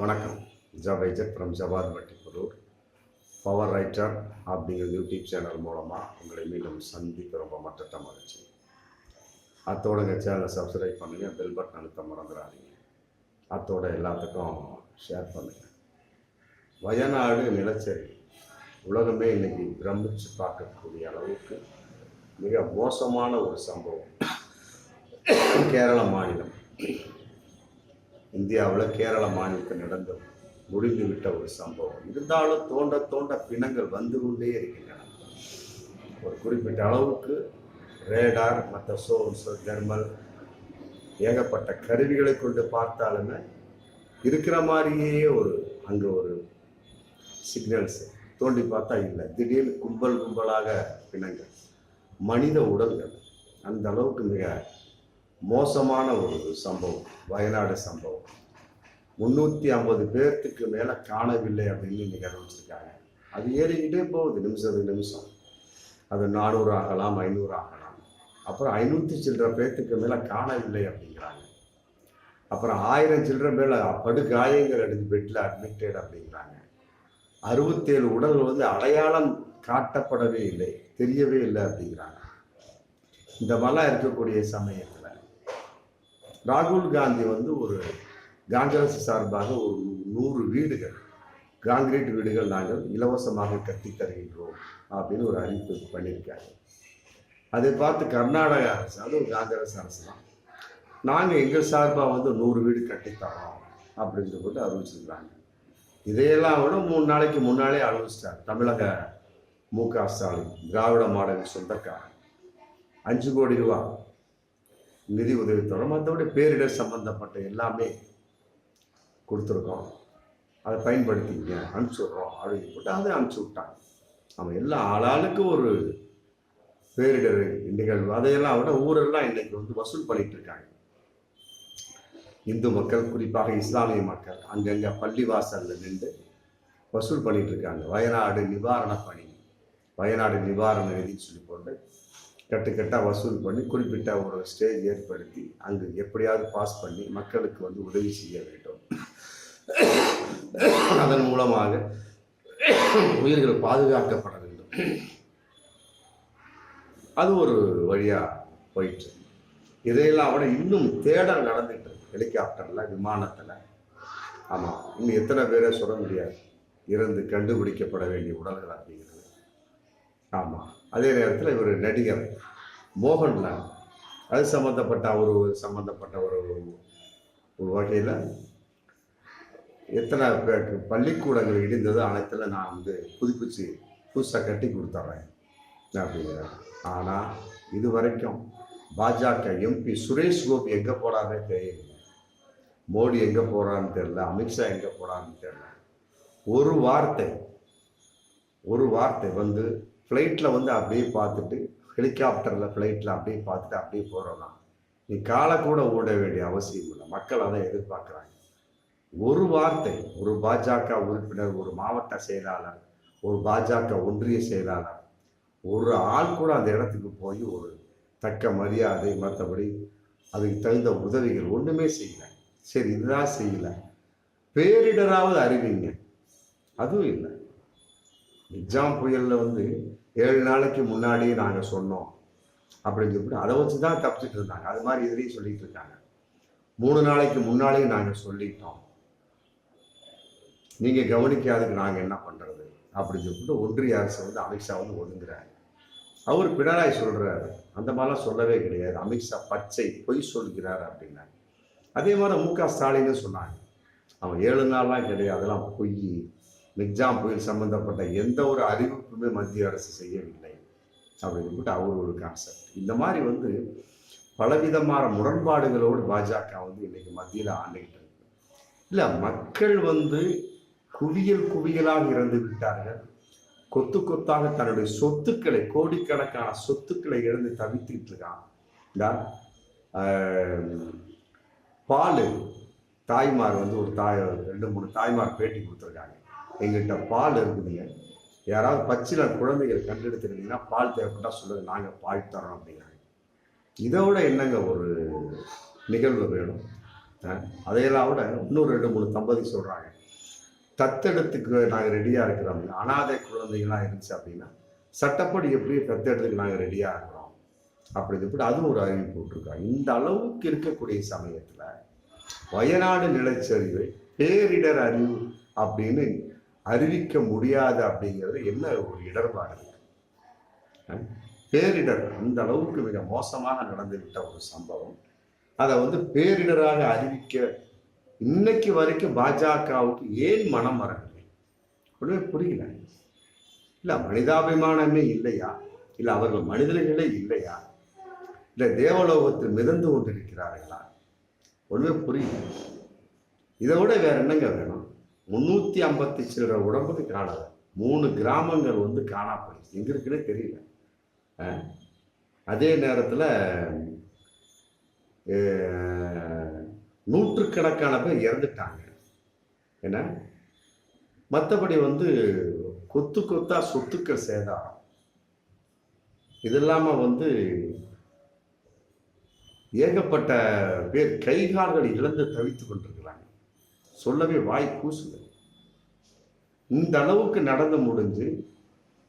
வணக்கம். ஜவைஜத் ஃப்ரம் ஜவாத் வட்டிப்புரூர் பவர் ரைட்டர் அப்படிங்கிற யூடியூப் சேனல் மூலமாக உங்களை மீண்டும் சந்திக்க ரொம்ப மற்ற மகிழ்ச்சி. அத்தோட எங்கள் சேனலை சப்ஸ்கிரைப் பண்ணுங்கள் பெல் பட்டன் அழுத்த மறந்துடாதீங்க. அத்தோட எல்லாத்துக்கும் ஷேர் பண்ணுங்கள் வயநாடு நிலச்சரி. உலகமே இன்னைக்கு பிரமிச்சு பார்க்கக்கூடிய அளவுக்கு மிக மோசமான ஒரு சம்பவம். கேரள மாநிலம். இந்தியாவில் கேரள மாநிலத்தில் நடந்து முடிந்து விட்ட ஒரு சம்பவம். இருந்தாலும் தோண்ட தோண்ட பிணங்கள் வந்து கொண்டே இருக்கின்றன. ஒரு குறிப்பிட்ட அளவுக்கு ரேடார் மற்ற சோர்ஸ் தெர்மல் ஏகப்பட்ட கருவிகளை கொண்டு பார்த்தாலுமே இருக்கிற மாதிரியே ஒரு அங்கே ஒரு சிக்னல்ஸ் தோண்டி பார்த்தா இல்லை. திடீர்னு கும்பல் கும்பலாக பிணங்கள். மனித உடல்கள். அந்த அளவுக்கு மிக மோசமான ஒரு சம்பவம் வயநாடு சம்பவம். முந்நூற்றி ஐம்பது பேர்த்துக்கு மேலே காணவில்லை அப்படின்னு இன்றைக்கி அறிவிச்சிருக்காங்க அது ஏறிக்கிட்டே போகுது நிமிஷத்துக்கு நிமிஷம். அது நானூறு ஆகலாம் ஐநூறு ஆகலாம். அப்புறம் ஐநூற்றி சில்லற பேர்த்துக்கு மேலே காணவில்லை அப்படிங்கிறாங்க. அப்புறம் ஆயிரம் சில்லற மேலே படுகாயங்கள் எடுத்து பெட்டில் அட்மிட்டட் அப்படிங்கிறாங்க. அறுபத்தேழு உடல்கள் வந்து அடையாளம் காட்டப்படவே இல்லை தெரியவே இல்லை அப்படிங்கிறாங்க. இந்த மாதிரிலாம் இருக்கக்கூடிய சமயத்தில் ராகுல் காந்தி வந்து ஒரு காங்கிரஸ் சார்பாக ஒரு நூறு வீடுகள் காங்கிரீட் வீடுகள் நாங்கள் இலவசமாக கட்டி தருகின்றோம் அப்படின்னு ஒரு அறிவிப்பு பண்ணியிருக்காங்க. அதை பார்த்து கர்நாடக அரசு அதுவும் காங்கிரஸ் அரசு தான் நாங்கள் எங்கள் சார்பாக வந்து நூறு வீடு கட்டித்தரோம் அப்படின்னு சொல்லிட்டு அறிவிச்சிருக்கிறாங்க இதையெல்லாம் விட மூணு நாளைக்கு முன்னாலே அறிவிச்சிட்டார் தமிழக மு க ஸ்டாலின் திராவிட மாடல் சொந்தக்காரன் அஞ்சு கோடி ரூபா நிதி உதவி தரோம் மற்றபடி பேரிடர் சம்மந்தப்பட்ட எல்லாமே கொடுத்துருக்கோம். அதை பயன்படுத்திங்க அனுப்பிச்சி விட்றோம் அப்படின்னு போட்டு அதை அனுப்பிச்சி விட்டாங்க. அவன் எல்லா ஆளாளுக்கு ஒரு பேரிடர் நிகழ்வு. அதையெல்லாம் விட ஊரெல்லாம் இன்னைக்கு வந்து வசூல் பண்ணிட்டு இருக்காங்க. இந்து மக்கள் குறிப்பாக இஸ்லாமிய மக்கள் அங்கங்கே பள்ளிவாசலில் நின்று வசூல் பண்ணிட்டு இருக்காங்க. வயநாடு நிவாரண பணி. வயநாடு நிவாரண நிதின்னு சொல்லி போட்டு கட்டுக்கட்டாக வசூல் பண்ணி குறிப்பிட்ட ஒரு ஸ்டேஜ் ஏற்படுத்தி அங்கு எப்படியாவது பாஸ் பண்ணி மக்களுக்கு வந்து உதவி செய்ய வேண்டும். அதன் மூலமாக உயிர்கள் பாதுகாக்கப்பட வேண்டும். அது ஒரு வழியாக போயிட்டு இதையெல்லாம் விட இன்னும் தேடல் நடந்துட்டு இருக்கு. ஹெலிகாப்டரில் விமானத்தில். ஆமாம் இன்னும் எத்தனை பேரை சொல்ல முடியாது. இறந்து கண்டுபிடிக்கப்பட வேண்டிய உடல்கள் அப்படிங்கிறது. ஆமாம் அதே நேரத்தில் இவர் நடிகர் மோகன்லால் அது சம்மந்தப்பட்ட அவரு சம்மந்தப்பட்ட ஒரு ஒரு வகையில் எத்தனை பேருக்கு பள்ளிக்கூடங்கள் இடிந்ததோ அனைத்தில் நான் வந்து புதுப்பிச்சு புதுசாக கட்டி கொடுத்துட்றேன் அப்படிங்கிறேன் ஆனால் இது வரைக்கும் பாஜக எம்பி சுரேஷ் கோபி எங்கே போனாரே தெரியல மோடி எங்கே போகிறான்னு தெரில அமித்ஷா எங்கே போகிறான்னு தெரில ஒரு வார்த்தை ஒரு வார்த்தை வந்து ஃப்ளைட்டில் வந்து அப்படியே பார்த்துட்டு ஹெலிகாப்டரில் ஃப்ளைட்டில் அப்படியே பார்த்துட்டு அப்படியே போகிறோம்னா நீ காலை கூட ஓட வேண்டிய அவசியம் இல்லை. மக்கள் அதை எதிர்பார்க்குறாங்க. ஒரு வார்த்தை ஒரு பாஜக உறுப்பினர் ஒரு மாவட்ட செயலாளர் ஒரு பாஜக ஒன்றிய செயலாளர் ஒரு ஆள் கூட அந்த இடத்துக்கு போய் ஒரு தக்க மரியாதை மற்றபடி அதுக்கு தகுந்த உதவிகள் ஒன்றுமே செய்யலை. சரி இதுதான் செய்யலை. பேரிடராவது அறிவிங்க. அதுவும் இல்லை. எக்ஸாம் புயலில் வந்து ஏழு நாளைக்கு முன்னாடியே நாங்கள் சொன்னோம். அப்படின்னு சொல்லிட்டு அதை வச்சு தான் தப்பிச்சுட்டு இருந்தாங்க. அது மாதிரி இதுலேயும் சொல்லிட்டு இருக்காங்க. மூணு நாளைக்கு முன்னாலேயும் நாங்கள் சொல்லிட்டோம். நீங்கள் கவனிக்காதுக்கு நாங்கள் என்ன பண்ணுறது அப்படின்னு சொல்லிட்டு ஒன்றிய அரசு வந்து அமித்ஷா வந்து ஒதுங்குறாரு. அவர் பினராயி சொல்கிறாரு அந்த மாதிரிலாம் சொல்லவே கிடையாது. அமித்ஷா பச்சை பொய் சொல்கிறார் அப்படின்னாங்க அதே மாதிரி மு க ஸ்டாலின்னு சொன்னாங்க. அவன் ஏழு நாள்லாம் கிடையாது. அதெல்லாம் பொய். மிக்ஜாம் புயல் சம்பந்தப்பட்ட எந்த ஒரு அறிவிப்புமே மத்திய அரசு செய்யவில்லை அப்படின்னு சொல்லிட்டு அவர் ஒரு கான்செப்ட் இந்த மாதிரி வந்து பலவிதமான முரண்பாடுகளோடு பாஜக வந்து இன்னைக்கு மத்தியில் ஆண்டுகிட்டு இருக்கு. இல்லை மக்கள் வந்து குவியல் குவியலாக இறந்து விட்டார்கள். கொத்து கொத்தாக தன்னுடைய சொத்துக்களை கோடிக்கணக்கான சொத்துக்களை இழந்து தவித்துக்கிட்டு இருக்கான். பால் தாய்மார் வந்து ஒரு தாய் ரெண்டு மூணு தாய்மார் பேட்டி கொடுத்துருக்காங்க. எங்கிட்ட பால் இருக்குதுங்க. யாராவது பச்சில குழந்தைகள் கண்டெடுத்துருந்தீங்கன்னா பால் தேவைப்பட்டா சொல்லுங்க நாங்கள் பால் தரோம் அப்படிங்கிறாங்க. இதை விட என்னங்க ஒரு நிகழ்வு வேணும்? அதையெல்லாம் விட இன்னும் ரெண்டு மூணு தம்பதி சொல்கிறாங்க தத்தெடுத்துக்கு நாங்கள் ரெடியாக இருக்கிறோம். அனாதை குழந்தைகளாக இருந்துச்சு அப்படின்னா சட்டப்படி எப்படி தத்தெடுத்துக்கு நாங்கள் ரெடியாக இருக்கிறோம். அப்படி இப்படி அதுவும் ஒரு அறிவிப்பு விட்டுருக்காங்க. இந்த அளவுக்கு இருக்கக்கூடிய சமயத்தில் வயநாடு நிலச்சரிவை பேரிடர் அறிவு அப்படின்னு அறிவிக்க முடியாது அப்படிங்கிறது என்ன ஒரு இடர்பாடு? பேரிடர் அந்த அளவுக்கு மிக மோசமாக நடந்துவிட்ட ஒரு சம்பவம். அதை வந்து பேரிடராக அறிவிக்க இன்னைக்கு வரைக்கும் பாஜகவுக்கு ஏன் மனம் வரவில்லை? ஒன்றுமே புரியல. இல்லை மனிதாபிமானமே இல்லையா? இல்லை அவர்கள் மனிதர்களே இல்லையா? இல்லை தேவலோகத்தில் மிதந்து கொண்டிருக்கிறார்களா? ஒன்றுமே புரியல. இதை விட வேற என்னங்க வேணும்? முந்நூற்றி ஐம்பத்தி சில்லற உடம்புக்கு காணாது மூணு கிராமங்கள் வந்து காணா போயிடுச்சு எங்க இருக்குன்னே தெரியல. அதே நேரத்தில் நூற்றுக்கணக்கான பேர் இறந்துட்டாங்க. என்ன? மற்றபடி வந்து கொத்து கொத்தா சொத்துக்கள் சேதாரம். இது இல்லாமல் வந்து ஏகப்பட்ட பேர் கை கால்கள் இழந்து தவித்துக் கொண்டிருக்கிறார் சொல்லவே வாய் கூசுது. இந்த அளவுக்கு நடந்து முடிஞ்சு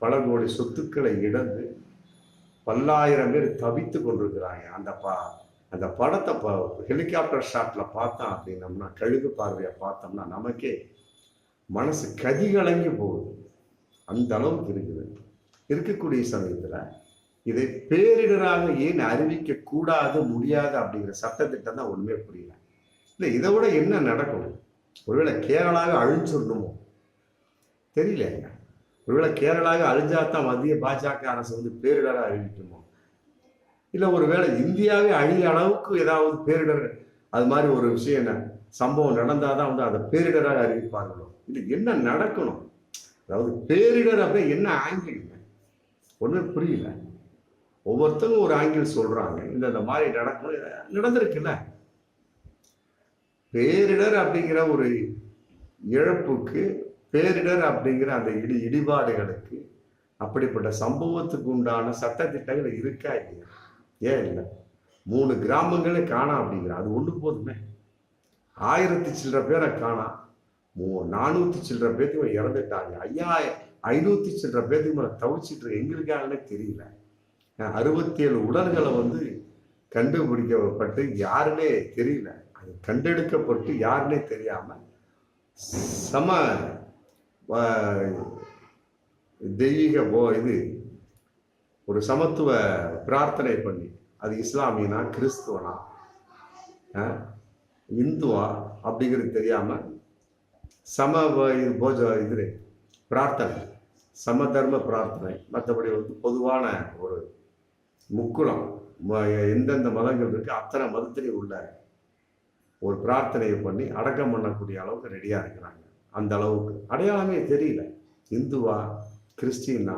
பல கோடி சொத்துக்களை இழந்து பல்லாயிரம் பேர் தவித்து கொண்டிருக்கிறாங்க. அந்த பா அந்த படத்தை ப ஹெலிகாப்டர் ஷாட்ல பார்த்தோம் அப்படின்னம்னா கழுகு பார்வையை பார்த்தோம்னா நமக்கே மனசு கதி கலங்கி போகுது. அந்த அளவுக்கு இருக்குது. இருக்கக்கூடிய சமயத்தில் இதை பேரிடராக ஏன் அறிவிக்க கூடாது முடியாது அப்படிங்கிற சட்டத்திட்டம் தான் ஒன்றுமே புரியல. இல்லை இதை விட என்ன நடக்கும்? ஒருவேளை கேரளாக அழிஞ்சிடணுமோ தெரியலங்க ஒருவேளை கேரளாக அழிஞ்சாதான் மத்திய பாஜக அரசு வந்து பேரிடராக அழிவிட்டுமோ இல்லை ஒருவேளை இந்தியாவே அழிய அளவுக்கு ஏதாவது பேரிடர் அது மாதிரி ஒரு விஷயம் என்ன சம்பவம் நடந்தாதான் வந்து அதை பேரிடராக அறிவிப்பார்களோ? இது என்ன நடக்கணும்? அதாவது பேரிடர் அப்படின்னா என்ன ஆங்கிள்ங்க ஒன்றும் புரியல. ஒவ்வொருத்தரும் ஒரு ஆங்கிள் சொல்கிறாங்க இந்த இந்த மாதிரி நடக்கணும். நடந்திருக்குல்ல. பேரிடர் அப்படிங்கிற ஒரு இழப்புக்கு பேரிடர் அப்படிங்கிற அந்த இடி இடிபாடுகளுக்கு அப்படிப்பட்ட சம்பவத்துக்கு உண்டான சட்டத்திட்டங்கள் இருக்கா இல்லையா? ஏன் இல்லை? மூணு கிராமங்களே காணாம் அப்படிங்கிற அது ஒன்று போதுமே. ஆயிரத்தி சில்லற பேரை காணாம் மூ நானூற்றி சில்லற பேர்த்துக்கு இறந்துட்டாங்க. ஐயா ஐநூற்றி சில்லற பேத்துக்கு மேலே தவிச்சிட்டு எங்க இருக்காங்கன்னே தெரியல. அறுபத்தி ஏழு உடல்களை வந்து கண்டுபிடிக்கப்பட்டு யாருன்னே தெரியல. கண்டெடுக்கப்பட்டு யாருன்னே தெரியாமல் சம தெய்வீக போ இது ஒரு சமத்துவ பிரார்த்தனை பண்ணி அது இஸ்லாமியனா கிறிஸ்துவனா? இந்துவா? அப்படிங்கிறது தெரியாமல் சம இது போஜ இது பிரார்த்தனை. சம தர்ம பிரார்த்தனை. மற்றபடி வந்து பொதுவான ஒரு முக்குளம் ம- எந்தெந்த மதங்கள் இருக்கு அத்தனை மதத்திலையும் உள்ள ஒரு பிரார்த்தனையை பண்ணி அடக்கம் பண்ணக்கூடிய அளவுக்கு ரெடியாக இருக்கிறாங்க. அந்த அளவுக்கு. அடையாளமே தெரியல. இந்துவா கிறிஸ்டினா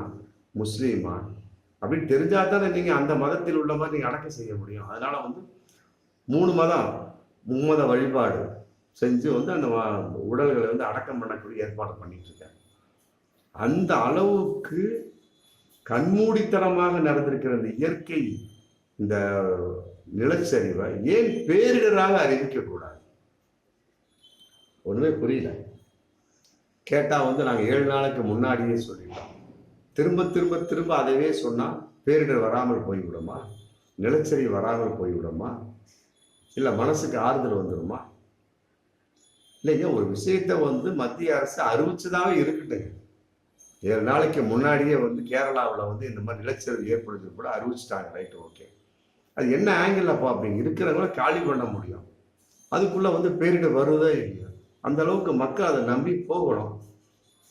முஸ்லீமா அப்படின்னு தெரிஞ்சால் தானே நீங்கள் அந்த மதத்தில் உள்ள மாதிரி நீங்கள் அடக்கம் செய்ய முடியும். அதனால் வந்து மூணு மதம் மும்மத வழிபாடு செஞ்சு வந்து அந்த உடல்களை வந்து அடக்கம் பண்ணக்கூடிய ஏற்பாடு பண்ணிட்டு இருக்காங்க. அந்த அளவுக்கு கண்மூடித்தனமாக நடந்திருக்கிற இந்த இயற்கை இந்த நிலச்சரிவை ஏன் பேரிடராக அறிவிக்க கூடாது? ஒண்ணுமே புரியல. கேட்டா வந்து நாங்க ஏழு நாளுக்கு முன்னாடியே சொல்லிட்டோம். திரும்ப திரும்ப திரும்ப அதவே சொன்னா பேரிடர் வராமல் போய்விடுமா? நிலச்சரிவு வராமல் போய்விடுமா? இல்ல மனசுக்கு ஆறுதல் வந்துடுமா? இல்லைங்க ஒரு விஷயத்த வந்து மத்திய அரசு அறிவிச்சதாவே இருக்கட்டுங்க ஏழு நாளைக்கு முன்னாடியே வந்து கேரளாவில் வந்து இந்த மாதிரி நிலச்சரிவு ஏற்படுத்தி கூட அறிவிச்சிட்டாங்க. Right okay. அது என்ன ஆங்கிள் அப்போ இருக்கிறவங்கள காலி பண்ண முடியும். அதுக்குள்ளே வந்து பேரிடர் வருதோ இல்லையோ? அந்த அளவுக்கு மக்கள் அதை நம்பி போகணும்.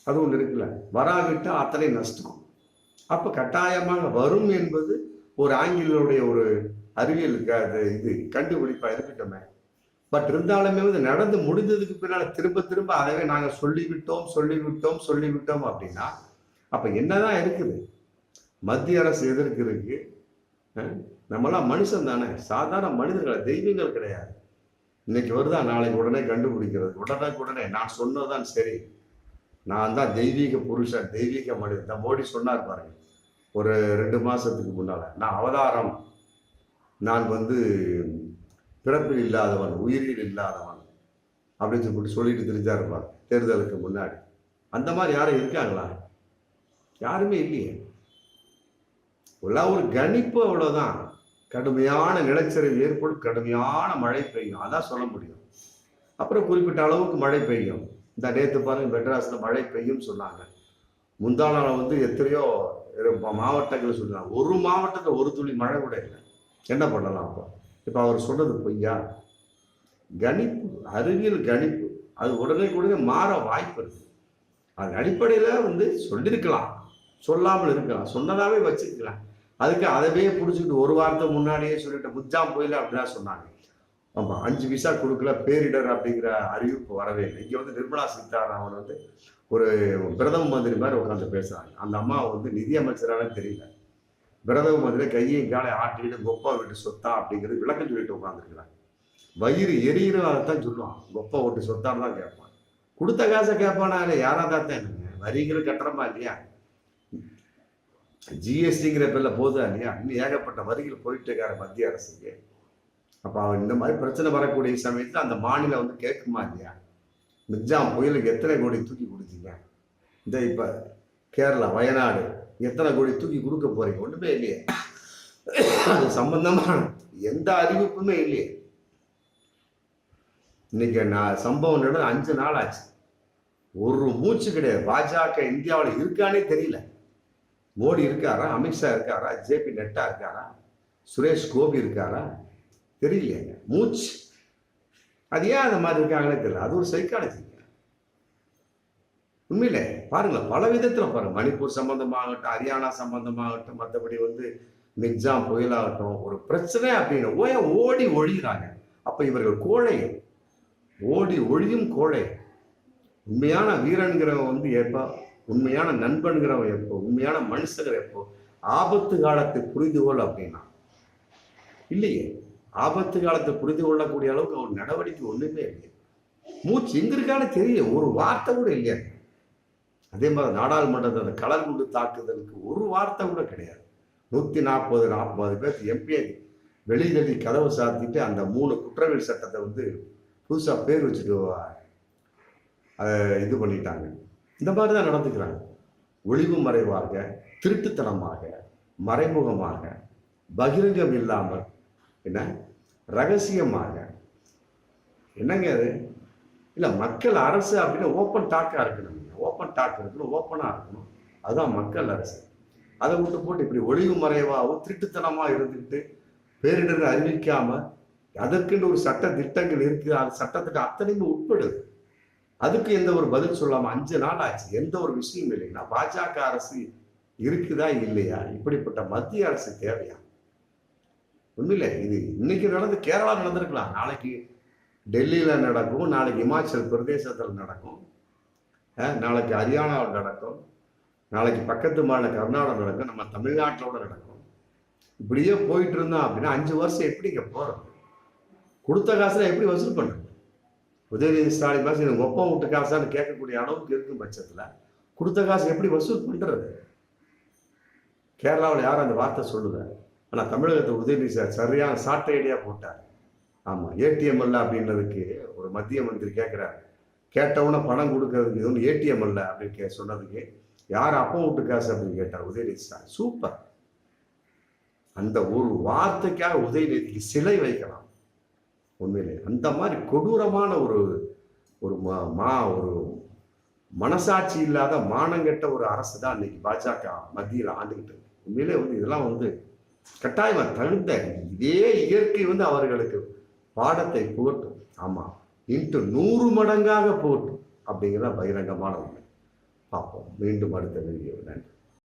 அது ஒன்று இருக்குல்ல. வராவிட்டால் அத்தனை நஷ்டம். அப்போ கட்டாயமாக வரும் என்பது ஒரு ஆங்கிலோடைய ஒரு அறிவியலுக்கு அது இது கண்டுபிடிப்பாக இருக்கட்டுமே. பட் இருந்தாலுமே வந்து நடந்து முடிந்ததுக்கு பின்னால் திரும்ப திரும்ப அதவே நாங்கள் சொல்லிவிட்டோம் சொல்லிவிட்டோம் சொல்லிவிட்டோம் அப்படின்னா அப்போ என்னதான் இருக்குது? மத்திய அரசு எதற்கு இருக்குது நம்மளாம் மனுஷன் தானே. சாதாரண மனிதர்களை? தெய்வங்கள் கிடையாது. இன்னைக்கு வருதா? நாளைக்கு உடனே கண்டுபிடிக்கிறது. உடனே உடனே நான் சொன்னதான் சரி. நான் தான் தெய்வீக புருஷன் தெய்வீக மனிதன். தான் மோடி சொன்னார் பாருங்க. ஒரு ரெண்டு மாதத்துக்கு முன்னால். நான் அவதாரம். நான் வந்து பிறப்பில் இல்லாதவன் உயிரில் இல்லாதவன் அப்படின்னு சொல்லிட்டு சொல்லிட்டு தெரிஞ்சாருப்பா தேர்தலுக்கு முன்னாடி. அந்த மாதிரி யாரும் இருக்காங்களா? யாருமே இல்லையே. எல்லாம் ஒரு கணிப்பு அவ்வளோதான் கடுமையான நிலச்சரிவு ஏற்படும் கடுமையான மழை பெய்யும். அதான் சொல்ல முடியும். அப்புறம் குறிப்பிட்ட அளவுக்கு மழை பெய்யும். இந்த நேற்று பாருங்கள் மெட்ராஸில் மழை பெய்யும் சொன்னாங்க. முந்தா நாள் வந்து எத்தனையோ மாவட்டங்கள் சொன்னாங்க ஒரு மாவட்டத்தில் ஒரு துளி மழை கூட இல்லை. என்ன பண்ணலாம் அப்போ? இப்போ அவர் சொன்னது பொய்யா? கணிப்பு அறிவியல் கணிப்பு. அது உடனே உடனே மாற வாய்ப்பு இருக்கு. அதன் அடிப்படையில் வந்து சொல்லியிருக்கலாம் சொல்லாமல் இருக்கலாம். சொன்னதாகவே வச்சிருக்கலாம். அதுக்கு அதவே பிடிச்சிக்கிட்டு ஒரு வாரத்தை முன்னாடியே சொல்லிட்டு முஜாம் புயல் அப்படிலாம் சொன்னாங்க. ஆமாம் அஞ்சு விசா கொடுக்கல பேரிடர் அப்படிங்கிற அறிவிப்பு வரவே இல்லை. இங்கே வந்து நிர்மலா சீதாராமன் வந்து ஒரு பிரதம மந்திரி மாதிரி உட்காந்து பேசுகிறாங்க அந்த அம்மா வந்து நிதியமைச்சரான தெரியல. பிரதம மந்திரி கையை காலை ஆட்டிட்டு கொப்பா வீட்டு சொத்தா அப்படிங்கிறது விளக்கம் சொல்லிட்டு உட்காந்துருக்குறாங்க வயிறு எரியிறதான் சொல்லுவான். கொப்பா ஓட்டு சொத்தான்னு தான் கேட்பான். கொடுத்த காசை கேட்பானா இல்லை யாராக தான் என்னங்க? வரிகள் கட்டுறமா இல்லையா? ஜிஎஸ்டிங்கிற பேரில் போதும் இல்லையா இன்னும் ஏகப்பட்ட வரிகள் போயிட்டு இருக்காரு மத்திய அரசுக்கு. அப்போ அவன் இந்த மாதிரி பிரச்சனை வரக்கூடிய சமயத்தில் அந்த மாநிலம் வந்து கேட்குமா இல்லையா? மிக்ஜாம் புயலுக்கு எத்தனை கோடி தூக்கி கொடுத்தீங்க? இந்த இப்போ கேரளா வயநாடு எத்தனை கோடி தூக்கி கொடுக்க போறீங்க? ஒன்றுமே இல்லையே. அது சம்பந்தமான எந்த அறிவிப்புமே இல்லையே. இன்னைக்கு நான் சம்பவம் நடந்து அஞ்சு நாள் ஆச்சு. ஒரு மூச்சு கிடையாது. பாஜக இந்தியாவில் இருக்கானே தெரியல. மோடி இருக்காரா அமித்ஷா இருக்காரா ஜேபி நட்டா இருக்காரா சுரேஷ் கோபி இருக்காரா? தெரியலையேங்க மூச்சு. அது ஏன் அந்த மாதிரி இருக்காங்களே தெரியல. அது ஒரு சைக்காலஜிங்க உண்மையிலே பாருங்களேன் பல விதத்தில் பாருங்க. மணிப்பூர் சம்பந்தமாகட்டும் ஹரியானா சம்பந்தமாகட்டும் மற்றபடி வந்து மிக்ஜாம் புயலாகட்டும் ஒரு பிரச்சனை அப்படின்னு ஓய ஓடி ஒழிகிறாங்க அப்போ இவர்கள் கோழை. ஓடி ஒழியும் கோழை. உண்மையான வீரன்கிறவன் வந்து ஏற்பா உண்மையான நண்பன்கிறவன் எப்போ? உண்மையான மனுஷங்கிற எப்போ? ஆபத்து காலத்தை புரிந்து கொள் அப்படின்னா. இல்லையே? ஆபத்து காலத்தை புரிந்து கொள்ளக்கூடிய அளவுக்கு அவன் நடவடிக்கை ஒன்றுமே இல்லை மூச்சு எங்க இருக்கானே தெரியல. ஒரு வார்த்தை கூட இல்லையா. அதே மாதிரி நாடாளுமன்றத்தில் அந்த கலர் குண்டு தாக்குதலுக்கு ஒரு வார்த்தை கூட கிடையாது. நூற்றி நாற்பது நாற்பது பேர் எம்பி வெளியில கதவை சாத்திட்டு அந்த மூணு குற்றவியல் சட்டத்தை வந்து புதுசாக பேர் வச்சுட்டு அதை இது பண்ணிட்டாங்க. இந்த மாதிரி தான் நடந்துக்கிறாங்க. ஒளிவு மறைவாக திருட்டுத்தனமாக மறைமுகமாக பகிரங்கம் இல்லாமல் என்ன? ரகசியமாக. என்னங்க அது? இல்லை மக்கள் அரசு அப்படின்னா ஓப்பன் டாக்காக இருக்கணும். ஓப்பன் டாக் இருக்கணும் ஓப்பனாக இருக்கணும். அதுதான் மக்கள் அரசு. அதை விட்டு போட்டு இப்படி ஒளிவு மறைவாகவும் திருட்டுத்தனமாக இருந்துக்கிட்டு பேரிடர் அறிவிக்காமல் அதற்குன்னு ஒரு சட்ட திட்டங்கள் இருக்குது. அது சட்டத்துக்கு அத்தனையுமே உட்படுது. அதுக்கு எந்த ஒரு பதில் சொல்லாம அஞ்சு நாள் ஆச்சு. எந்த ஒரு விஷயம் இல்லைன்னா பாஜக அரசு இருக்குதா இல்லையா? இப்படிப்பட்ட மத்திய அரசு தேவையா? உண்மையில இது இன்னைக்கு நடந்து கேரளா நடந்திருக்கலாம். நாளைக்கு டெல்லியில நடக்கும். நாளைக்கு இமாச்சல் பிரதேசத்தில் நடக்கும். நாளைக்கு ஹரியானாவில் நடக்கும். நாளைக்கு பக்கத்து மாநில கர்நாடகம் நடக்கும். நம்ம தமிழ்நாட்டிலோட நடக்கும். இப்படியே போயிட்டு இருந்தோம் அப்படின்னா அஞ்சு வருஷம் எப்படி இங்கே போறது? கொடுத்த காசுல எப்படி வசூல் பண்ணுறது உதயநிதி ஸ்டாலின் காசு எனக்கு ஒப்பம் விட்டு காசான்னு கேட்கக்கூடிய அளவுக்கு இருக்கும் பட்சத்தில் கொடுத்த காசு எப்படி வசூல் பண்ணுறது கேரளாவில் யாரும் அந்த வார்த்தை சொல்லுத ஆனால் தமிழகத்தை உதயநிதி சார் சரியான சாட்டை ஐடியா போட்டார். ஆமாம் ஏடிஎம் அல்ல அப்படின்றதுக்கு ஒரு மத்திய மந்திரி கேட்குறாரு கேட்டவுடனே பணம் கொடுக்கறதுக்கு இது ஒன்று ஏடிஎம் அல்ல அப்படின்னு கே சொன்னதுக்கு யார் அப்போ விட்டு காசு அப்படின்னு கேட்டார் உதயநிதி ஸ்டாலின் சூப்பர். அந்த ஒரு வார்த்தைக்காக உதயநிதிக்கு சிலை வைக்கலாம். உண்மையிலே. அந்த மாதிரி கொடூரமான ஒரு ஒரு மா- மா ஒரு மனசாட்சி இல்லாத மானங்கெட்ட ஒரு அரசு தான் இன்னைக்கு பாஜக மத்தியில் ஆண்டுகிட்டு இருக்கு. உண்மையிலே வந்து இதெல்லாம் வந்து கட்டாயமாக தகுந்த இதே இயற்கை வந்து அவர்களுக்கு பாடத்தை போட்டும் ஆமாம் இன்று நூறு மடங்காக போட்டும் அப்படிங்கிறத பகிரங்கமான உண்மை பார்ப்போம். மீண்டும் அடுத்த வீடியோ நன்றி.